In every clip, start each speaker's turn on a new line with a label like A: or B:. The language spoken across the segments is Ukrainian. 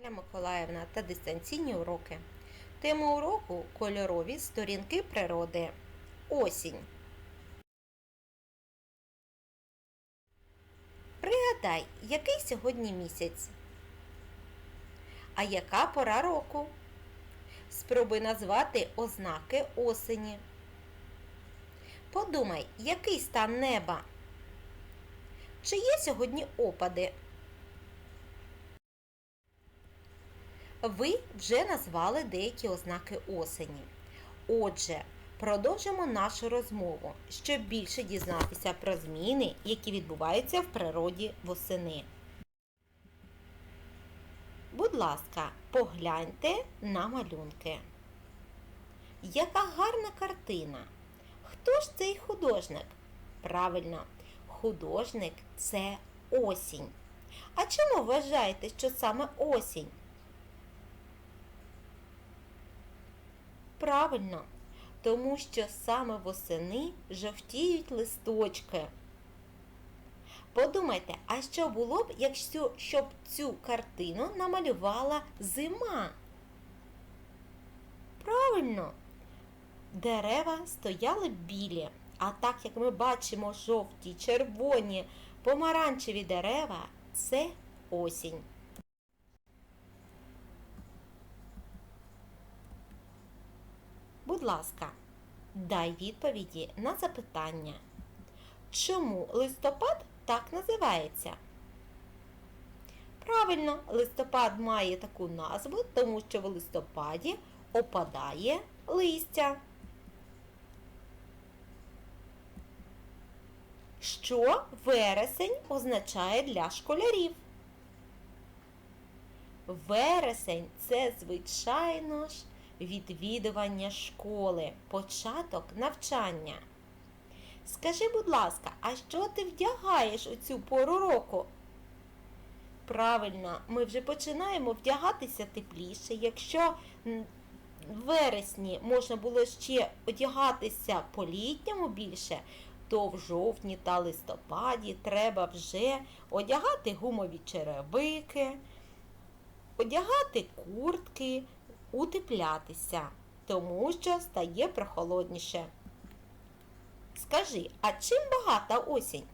A: Наталя Миколаївна та дистанційні уроки. Тема уроку кольорові сторінки природи. Осінь. Пригадай, який сьогодні місяць? А яка пора року? Спробуй назвати ознаки осені. Подумай, який стан неба? Чи є сьогодні опади? Ви вже назвали деякі ознаки осені. Отже, продовжимо нашу розмову, щоб більше дізнатися про зміни, які відбуваються в природі восени. Будь ласка, погляньте на малюнки. Яка гарна картина! Хто ж цей художник? Правильно, художник це осінь. А чому вважаєте, що саме осінь? Правильно, тому що саме восени жовтіють листочки. Подумайте, а що було б, якщо щоб цю картину намалювала зима? Правильно, дерева стояли білі, а так як ми бачимо жовті, червоні, помаранчеві дерева, це осінь. Будь ласка, дай відповіді на запитання. Чому листопад так називається? Правильно, листопад має таку назву, тому що в листопаді опадає листя. Що вересень означає для школярів? Вересень це, звичайно ж, відвідування школи, початок навчання. Скажи, будь ласка, а що ти вдягаєш у цю пору року? Правильно, ми вже починаємо вдягатися тепліше. Якщо в вересні можна було ще одягатися по-літньому більше, то в жовтні та листопаді треба вже одягати гумові черевики, одягати куртки, утеплятися, тому що стає прохолодніше. Скажи, а чим багата осінь?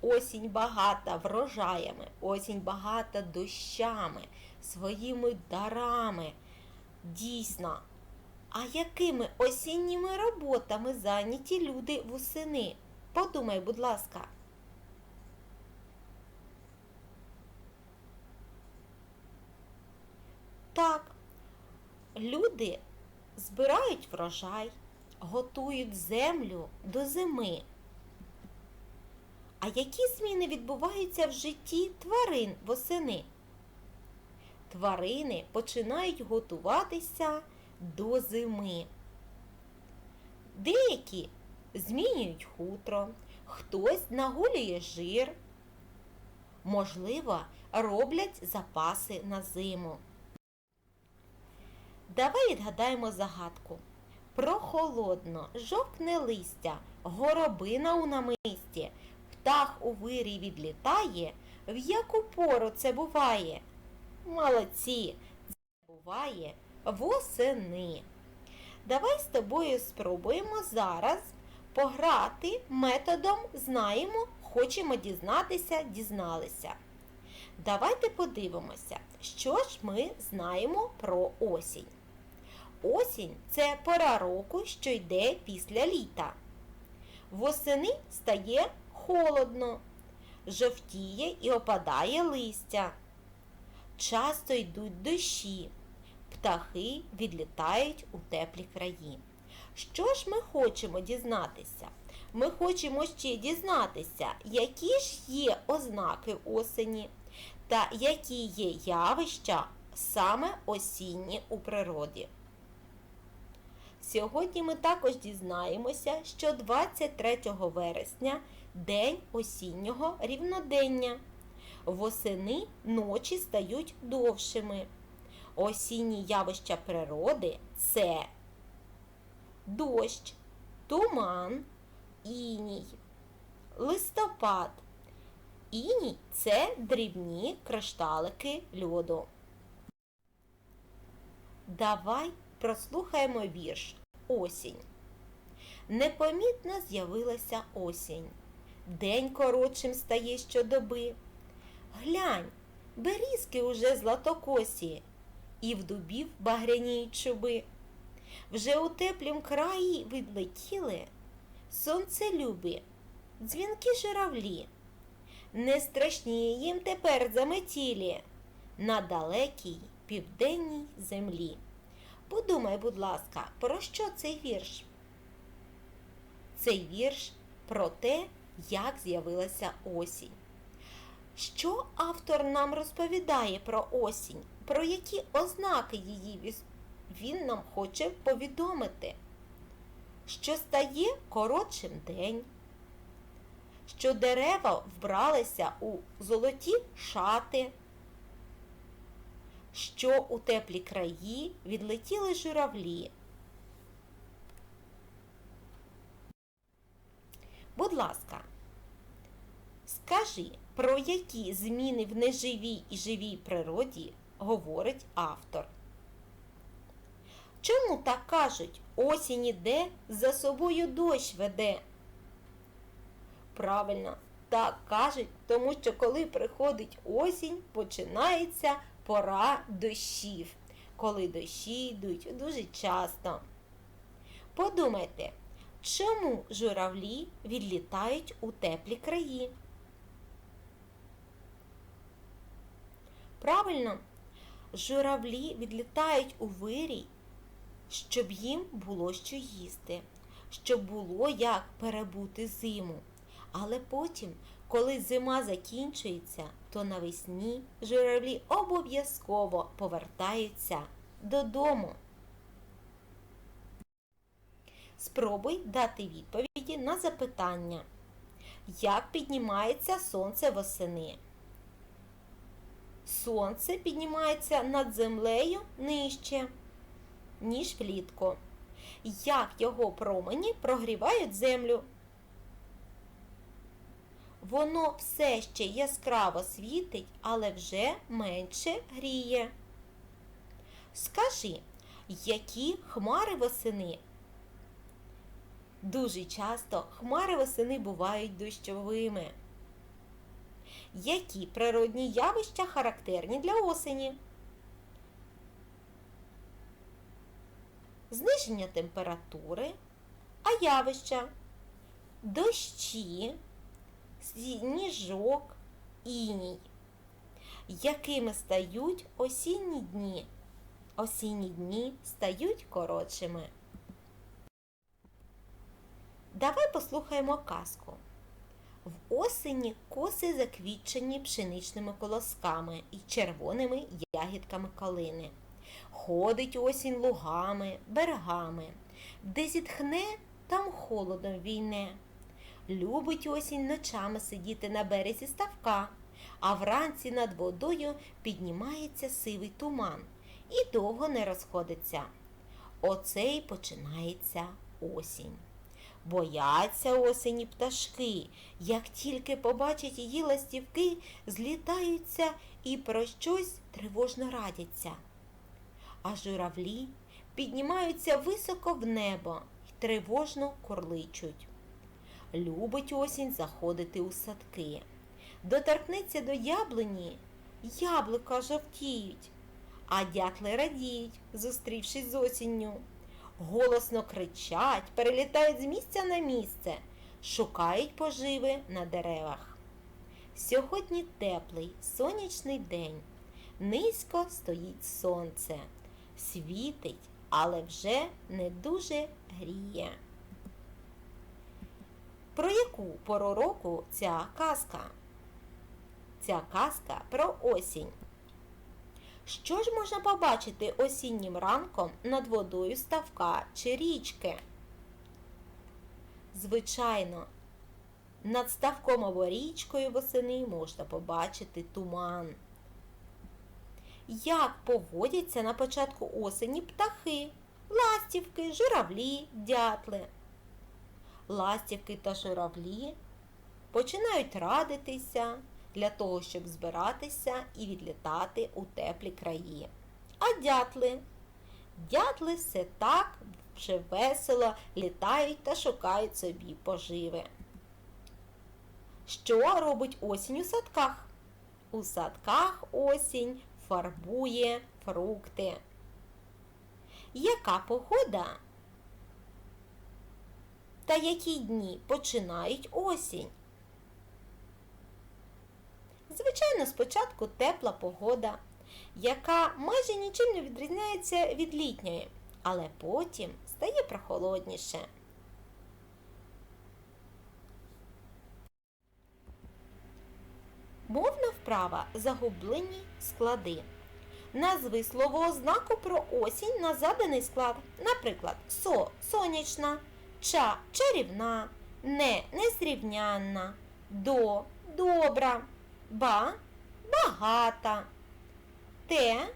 A: Осінь багата врожаями, осінь багата дощами, своїми дарами. Дійсно, а якими осінніми роботами зайняті люди восени? Подумай, будь ласка. Так, люди збирають врожай, готують землю до зими. А які зміни відбуваються в житті тварин восени? Тварини починають готуватися до зими. Деякі змінюють хутро, хтось наголює жир, можливо, роблять запаси на зиму. Давай відгадаємо загадку. Прохолодно, жовтне листя, горобина у намисті, птах у вирі відлітає, в яку пору це буває? Молодці, це буває восени. Давай з тобою спробуємо зараз пограти методом знаємо, хочемо дізнатися, дізналися. Давайте подивимося, що ж ми знаємо про осінь. Осінь це пора року, що йде після літа. Восени стає холодно, жовтіє і опадає листя. Часто йдуть дощі, птахи відлітають у теплі краї. Що ж ми хочемо дізнатися? Ми хочемо ще дізнатися, які ж є ознаки осені та які є явища саме осінні у природі. Сьогодні ми також дізнаємося, що 23 вересня день осіннього рівнодення. Восени ночі стають довшими. Осінні явища природи це дощ, туман, іній, листопад, Іній це дрібні кришталики льоду. Давай прослухаємо вірш Осінь. Непомітно з'явилася осінь. День коротшим стає щодоби. Глянь, берізки уже златокосі, і в дубів багряніють чуби. Вже у теплім краї відлетіли сонцелюбі, дзвінки журавлі. Не страшні їм тепер заметілі на далекій південній землі. Подумай, будь ласка, про що цей вірш? Цей вірш про те, як з'явилася осінь. Що автор нам розповідає про осінь? Про які ознаки її він нам хоче повідомити? Що стає коротшим день, що дерева вбралися у золоті шати, що у теплі краї відлетіли журавлі. Будь ласка, скажи, про які зміни в неживій і живій природі говорить автор? Чому так кажуть, осінь іде, за собою дощ веде? Правильно, так кажуть, тому що коли приходить осінь, починається пора дощів, коли дощі йдуть дуже часто. Подумайте, чому журавлі відлітають у теплі краї? Правильно, журавлі відлітають у вирій, щоб їм було що їсти, щоб було як перебути зиму. Але потім, коли зима закінчується, то навесні журавлі обов'язково повертаються додому. Спробуй дати відповіді на запитання. Як піднімається сонце восени? Сонце піднімається над землею нижче, ніж влітку. Як його промені прогрівають землю? Воно все ще яскраво світить, але вже менше гріє. Скажи, які хмари восени? Дуже часто хмари восени бувають дощовими. Які природні явища характерні для осені? Зниження температури, а явища дощі, сніжок, іній. Якими стають осінні дні? Осінні дні стають коротшими. Давай послухаємо казку. В осені коси заквітчені пшеничними колосками і червоними ягідками калини. Ходить осінь лугами, берегами, де зітхне, там холодом війне. Любить осінь ночами сидіти на березі ставка, а вранці над водою піднімається сивий туман і довго не розходиться. Оце й починається осінь. Бояться осені пташки, як тільки побачать її ластівки, злітаються і про щось тривожно радяться. А журавлі піднімаються високо в небо й тривожно корличуть. Любить осінь заходити у садки. Доторкнеться до яблуні, яблука жовтіють, а дятли радіють, зустрівшись з осінню голосно кричать, перелітають з місця на місце, шукають поживи на деревах. Сьогодні теплий сонячний день. Низько стоїть сонце, світить, але вже не дуже гріє. Про яку пору року ця казка? Ця казка про осінь. Що ж можна побачити осіннім ранком над водою ставка чи річки? Звичайно, над ставком або річкою восени можна побачити туман. Як поводяться на початку осені птахи, ластівки, журавлі, дятли? Ластівки та журавлі починають радитися, для того, щоб збиратися і відлітати у теплі краї. А дятли? Дятли все так вже весело літають та шукають собі поживи. Що робить осінь у садках? У садках осінь фарбує фрукти. Яка погода? Та які дні починають осінь? Звичайно, спочатку тепла погода, яка майже нічим не відрізняється від літньої, але потім стає прохолодніше. Мовна вправа загублені склади. Назви словоознаку про осінь на заданий склад. Наприклад, со сонячна, ча чарівна, не незрівнянна, до добра, ба багата, те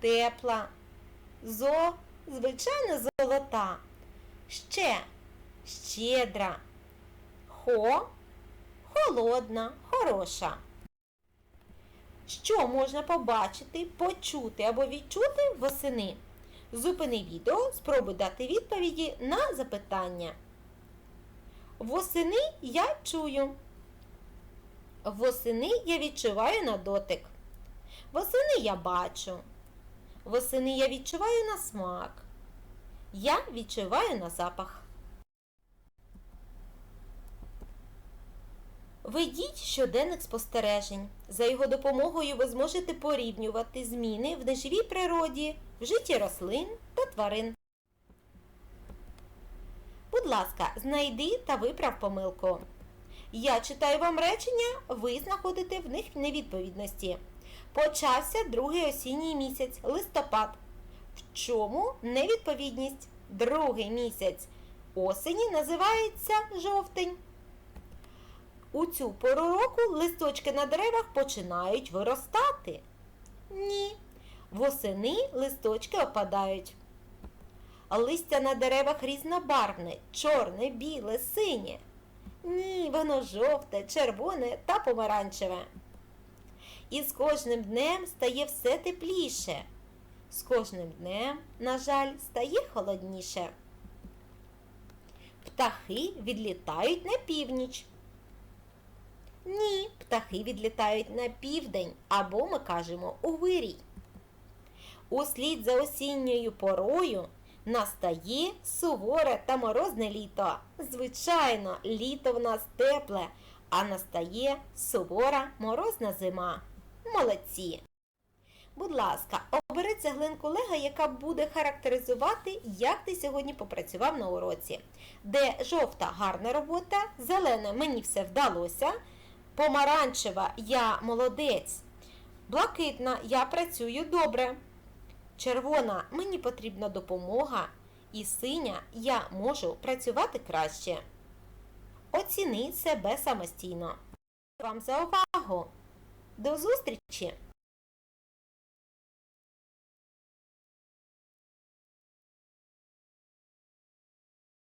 A: тепла, зо звичайно золота, ще щедра, хо холодна, хороша. Що можна побачити, почути або відчути восени? Зупини відео, спробуй дати відповіді на запитання. Восени я чую. Восени я відчуваю на дотик. Восени я бачу. Восени я відчуваю на смак. Я відчуваю на запах. Ведіть щоденник спостережень. За його допомогою ви зможете порівнювати зміни в неживій природі, в житті рослин та тварин. Будь ласка, знайди та виправ помилку. Я читаю вам речення, ви знаходите в них невідповідності. Почався другий осінній місяць листопад. В чому невідповідність? Другий місяць осені називається жовтень. У цю пору року листочки на деревах починають виростати. Ні. Восени листочки опадають. Листя на деревах різнобарвне, чорне, біле, синє. Ні, воно жовте, червоне та помаранчеве. І з кожним днем стає все тепліше. З кожним днем, на жаль, стає холодніше. Птахи відлітають на північ. Ні, птахи відлітають на південь або ми кажемо у вирій. Услід за осінньою порою настає суворе та морозне літо. Звичайно, літо в нас тепле, а настає сувора морозна зима. Молодці! Будь ласка, обери цеглинку Лего, яка буде характеризувати, як ти сьогодні попрацював на уроці. Де жовта гарна робота, зелена мені все вдалося. Помаранчева я молодець. Блакитна я працюю добре. Червона мені потрібна допомога. І синя я можу працювати краще. Оціни себе самостійно. Вам за увагу! До зустрічі!